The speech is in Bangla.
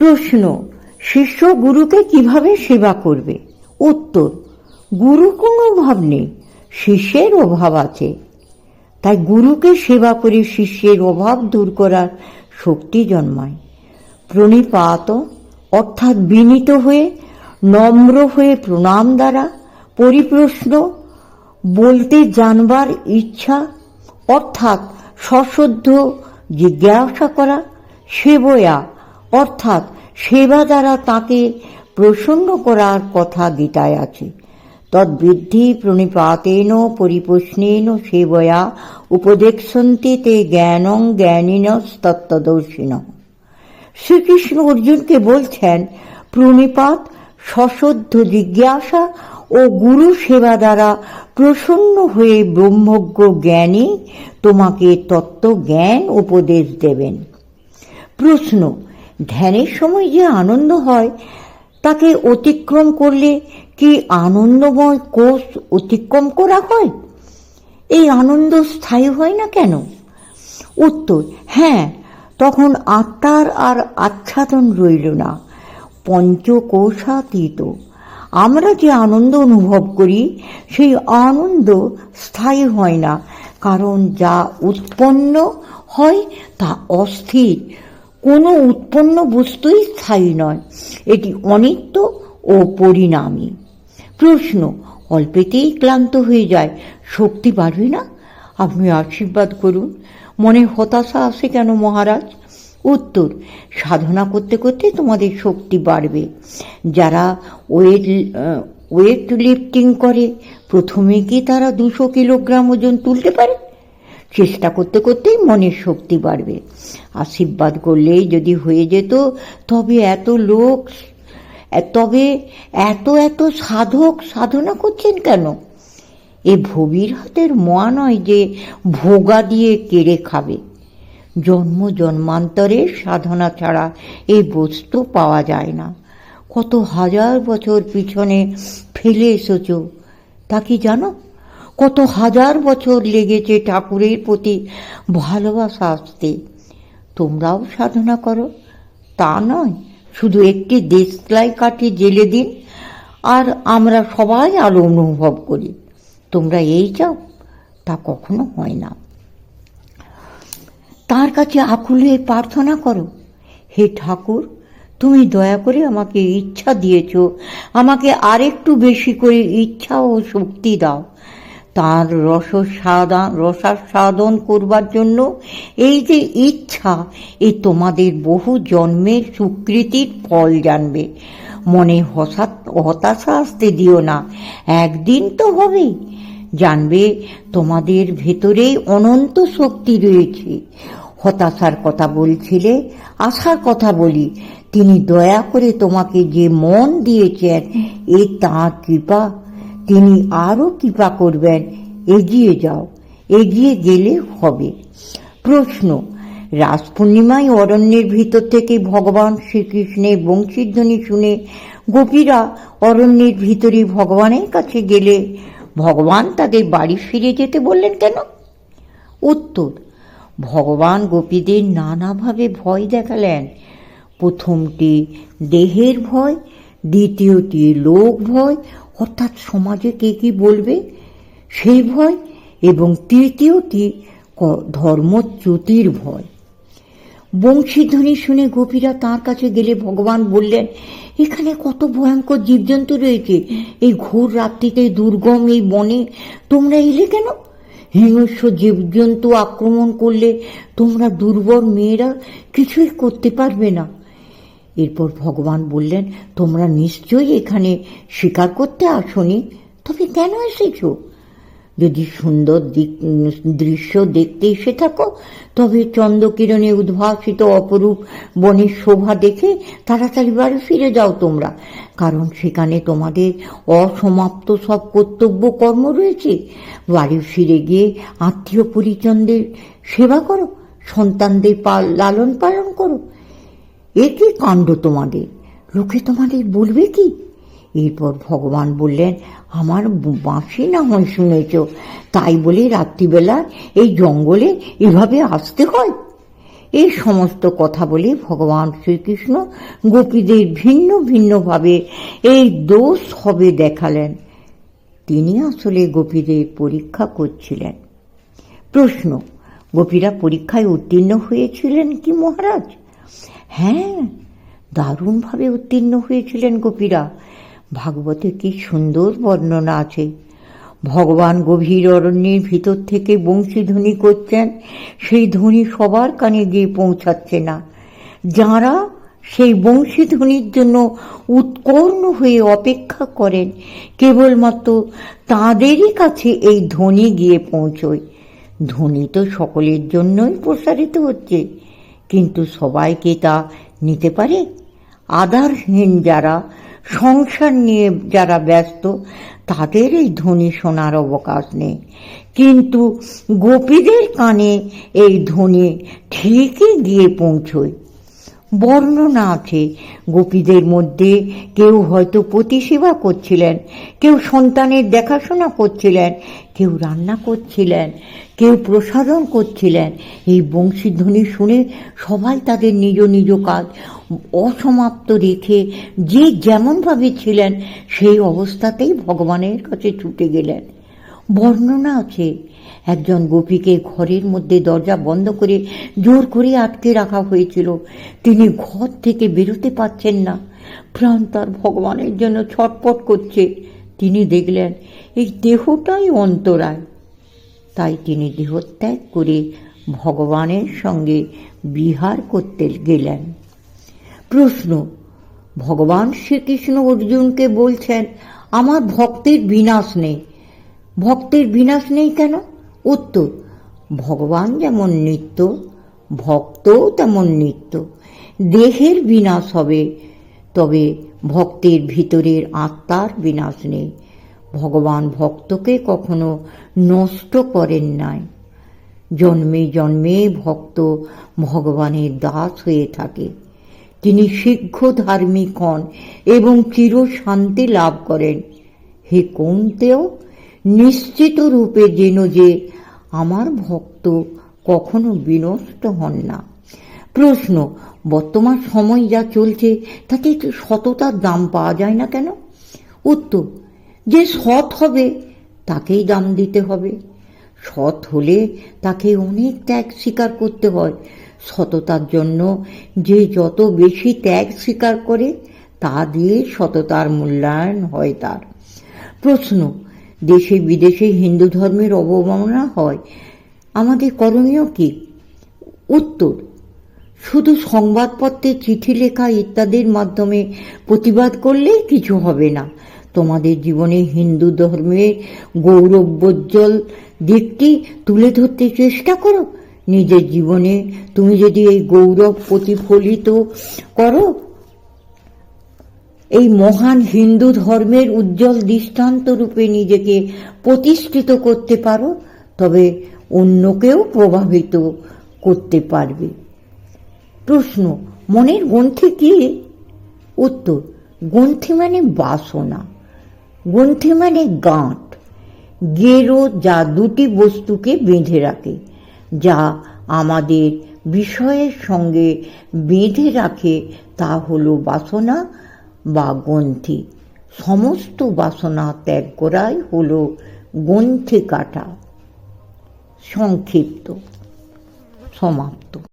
প্রশ্ন, শিষ্য গুরুকে কীভাবে সেবা করবে? উত্তর, গুরু কোনো অভাব নেই, শিষ্যের অভাব আছে। তাই গুরুকে সেবা করে শিষ্যের অভাব দূর করার শক্তি জন্মায়। প্রণিপাত, অর্থাৎ বিনীত হয়ে, নম্র হয়ে প্রণাম দ্বারা পরিপ্রশ্ন, বলতে জানবার ইচ্ছা, অর্থাৎ সশ্রদ্ধ জিজ্ঞাসা করা, সেবয়া অর্থাৎ সেবা দ্বারা তাকে প্রসন্ন করার কথা গীতায় আছে। তদ্বৃদ্ধি প্রণিপাতেন পরিপ্রশ্নেন সেবয়া উপদেক্ষন্তে তে জ্ঞানং জ্ঞানীনস্তত্ত্বদর্শিন। শ্রীকৃষ্ণ অর্জুনকে বলছেন, প্রণিপাত সশ্রদ্ধ জিজ্ঞাসা ও গুরু সেবা দ্বারা প্রসন্ন হয়ে ব্রহ্মজ্ঞ জ্ঞানী তোমাকে তত্ত্ব জ্ঞান উপদেশ দেবেন। প্রশ্ন ধ্যানের সময় যে আনন্দ হয়, তাকে অতিক্রম করলে কি আনন্দময় কোষ অতিক্রম করা হয়? এই আনন্দ স্থায়ী হয় না কেন? উত্তর হ্যাঁ তখন আত্মার আর আচ্ছাদন রইল না, পঞ্চকোষাতীত। আমরা যে আনন্দ অনুভব করি, সেই আনন্দ স্থায়ী হয় না, কারণ যা উৎপন্ন হয় তা অস্থির। কোনো উৎপন্ন বস্তুই স্থায়ী নয়। এটি অনিত্য ও পরিণামী। প্রশ্ন, অল্পেতেই ক্লান্ত হয়ে যায়। শক্তি বাড়বে না? আপনি আশীর্বাদ করুন। মনে হতাশা আসে কেন মহারাজ? উত্তর, সাধনা করতে করতে তোমাদের শক্তি বাড়বে। যারা ওয়েট ওয়েট লিফটিং করে, প্রথমে কি তারা দুশো কিলোগ্রাম ওজন তুলতে পারে? চেষ্টা করতে করতেই মনের শক্তি বাড়বে। আশীর্বাদ করলেই যদি হয়ে যেত, তবে এত লোক, তবে এত এত সাধক সাধনা করছেন কেন? এ ভবির হাতের মোয়া নয় যে ভোগা দিয়ে কেড়ে খাবে। জন্ম জন্মান্তরের সাধনা ছাড়া এই বস্তু পাওয়া যায় না। কত হাজার বছর পিছনে ফেলে এসেছ, তা কি জানো? কত হাজার বছর লেগেছে ঠাকুরের প্রতি ভালোবাসা আসতে। তোমরাও সাধনা করো। তা নয়, শুধু একটি দেশলাই কাঠি জেলে দিন, আর আমরা সবাই আলো অনুভব করি। তোমরা এই চাও? তা কখনো হয় না। তার কাছে আকুলে প্রার্থনা করো। হে ঠাকুর, তুমি দয়া করে আমাকে ইচ্ছা দিয়েছ। আমাকে আরেকটু বেশি করে ইচ্ছা ও শক্তি দাও। তার রসসাদন রসাস্বাদন করবার জন্য এই যে ইচ্ছা, এ তোমাদের বহু জন্মের সুকৃতির ফল জানবে। মনে হতাশা আসতে দিও না, একদিন তো হবেই জানবে তোমাদের ভেতরেই অনন্ত শক্তি রয়েছে। হতাশার কথা বলছিলে, আশার কথা বলি। তিনি দয়া করে তোমাকে যে মন দিয়েছেন, এ তাঁর কৃপা তিনি আরও কৃপা করবেন। এগিয়ে যাও। এগিয়ে গেলে হবে। প্রশ্ন রাস পূর্ণিমায় অরণ্যের ভিতর থেকে ভগবান শ্রীকৃষ্ণের বংশীধ্বনি শুনে গোপীরা অরণ্যের ভিতরে ভগবানের কাছে গেলে, ভগবান তাদের বাড়ি ফিরে যেতে বললেন কেন? উত্তর, ভগবান গোপীদের নানাভাবে ভয় দেখালেন। প্রথমটি দেহের ভয়, দ্বিতীয়টি লোক ভয় অর্থাৎ সমাজে কে কি বলবে? সেই ভয় এবং তৃতীয়টি ধর্মচ্যুতির ভয়। বংশীধ্বনি শুনে গোপীরা তার কাছে গেলে ভগবান বললেন, এখানে কত ভয়ঙ্কর জীবজন্তু রয়েছে। এই ঘোর রাত্রিতে দুর্গম এই বনে তোমরা এলে কেন? হিংস্র জীবজন্তু আক্রমণ করলে তোমরা দুর্বল মেয়েরা কিছুই করতে পারবে না। এরপর ভগবান বললেন, তোমরা নিশ্চয়ই এখানে শিকার করতে আসনি? তবে কেন এসেছ? যদি সুন্দর দিক, দৃশ্য দেখতে এসে থাকো, তবে চন্দ্রকিরণে উদ্ভাসিত অপরূপ বনের শোভা দেখে তাড়াতাড়ি বাড়ি ফিরে যাও তোমরা, কারণ সেখানে তোমাদের অসমাপ্ত সব কর্তব্য কর্ম রয়েছে। বাড়ি ফিরে গিয়ে আত্মীয় পরিজনদের সেবা করো, সন্তানদের লালন পালন করো এ কি কাণ্ড তোমাদের? লোকে তোমাদের বলবে কি? এরপর ভগবান বললেন, আমার বাঁশি না হয় শুনেছ? তাই বলে রাত্রিবেলা এই জঙ্গলে এভাবে আসতে হয়? এই সমস্ত কথা বলে ভগবান শ্রীকৃষ্ণ গোপীদের ভিন্ন ভিন্নভাবে এই দোষ হবে দেখালেন। তিনি আসলে গোপীদের পরীক্ষা করছিলেন। প্রশ্ন, গোপীরা পরীক্ষায় উত্তীর্ণ হয়েছিলেন কি মহারাজ? হ্যাঁ দারুণভাবে উত্তীর্ণ হয়েছিলেন গোপীরা। ভাগবতে কি সুন্দর বর্ণনা আছে। ভগবান গভীর অরণ্যের ভিতর থেকে বংশীধ্বনি করছেন, সেই ধ্বনি সবার কানে গিয়ে পৌঁছাচ্ছে না। যাঁরা সেই বংশীধ্বনির জন্য উৎকর্ণ হয়ে অপেক্ষা করেন, কেবলমাত্র তাঁদেরই কাছে এই ধ্বনি গিয়ে পৌঁছয়। ধ্বনি তো সকলের জন্যই প্রসারিত হচ্ছে। কিন্তু সবাইকে তা নিতে পারে? আধারহীন যারা, সংসার নিয়ে যারা ব্যস্ত, তাদের এই ধ্বনি শোনার অবকাশ নেই। কিন্তু গোপীদের কানে এই ধ্বনি ঠিকই গিয়ে পৌঁছয়। বর্ণনা আছে গোপীদের মধ্যে কেউ হয়তো প্রতিসেবা করছিলেন, কেউ সন্তানের দেখাশোনা করছিলেন, কেউ রান্না করছিলেন, কেউ প্রসাধন করছিলেন। এই বংশীধ্বনি শুনে সবাই তাদের নিজ নিজ কাজ অসমাপ্ত রেখে যে যেমনভাবে ছিলেন, সেই অবস্থাতেই ভগবানের কাছে ছুটে গেলেন। বর্ণনা আছে। একজন গোপীকে ঘরের মধ্যে দরজা বন্ধ করে জোর করে আটকে রাখা হয়েছিল। তিনি ঘর থেকে বেরোতে পারছেন না। প্রাণ তার ভগবানের জন্য ছটপট করছে। তিনি দেখলেন, এই দেহটাই অন্তরায়। তাই তিনি দেহত্যাগ করে ভগবানের সঙ্গে বিহার করতে গেলেন। প্রশ্ন, ভগবান শ্রীকৃষ্ণ অর্জুনকে বলছেন, আমার ভক্তের বিনাশ নেই। ভক্তের বিনাশ নেই কেন? উত্তর, ভগবান যেমন নিত্য, ভক্তও তেমন নিত্য। দেহের বিনাশ হবে, তবে ভক্তের ভিতরের আত্মার বিনাশ নেই। ভগবান ভক্তকে কখনো নষ্ট করেন নাই। জন্মে জন্মে ভক্ত ভগবানের দাস হয়ে থাকে। তিনি শীঘ্র ধার্মিক হন এবং চির শান্তি লাভ করেন। হে কৌন্তেও নিশ্চিত রূপে যেন যে আমার ভক্ত কখনো বিনষ্ট হন না। প্রশ্ন, বর্তমান সময় যা চলছে, তাতে একটু সততার দাম পাওয়া যায় না কেন? উত্তর, যে সৎ হবে, তাকেই দাম দিতে হবে। সৎ হলে তাকে অনেক ত্যাগ স্বীকার করতে হয়। সততার জন্য যে যত বেশি ত্যাগ স্বীকার করে, তা দিয়ে সততার মূল্যায়ন হয় তার। প্রশ্ন দেশে বিদেশে হিন্দু ধর্মের অবমাননা হয়। আমাদের করণীয় কি? উত্তর, শুধু সংবাদপত্রে চিঠি লেখা ইত্যাদির মাধ্যমে প্রতিবাদ করলেই কিছু হবে না। তোমাদের জীবনে হিন্দু ধর্মের গৌরবোজ্জ্বল দিকটি তুলে ধরতে চেষ্টা করো। নিজের জীবনে তুমি যদি এই গৌরব প্রতিফলিত করো এই মহান হিন্দু ধর্মের উজ্জ্বল দৃষ্টান্ত রূপে নিজেকে প্রতিষ্ঠিত করতে পারো, তবে অন্যকেও প্রভাবিত করতে পারবে। প্রশ্ন, মনের গ্রন্থি কি? উত্তর, গ্রন্থি মানে বাসনা, গ্রন্থি মানে গাঁট। গেরো যা দুটি বস্তুকে বেঁধে রাখে, যা আমাদের বিষয়ের সঙ্গে বেঁধে রাখে, তা হলো বাসনা বা গ্রন্থি। সমস্ত বাসনা ত্যাগ করাই হল গ্রন্থি কাটা। সংক্ষিপ্ত। সমাপ্ত।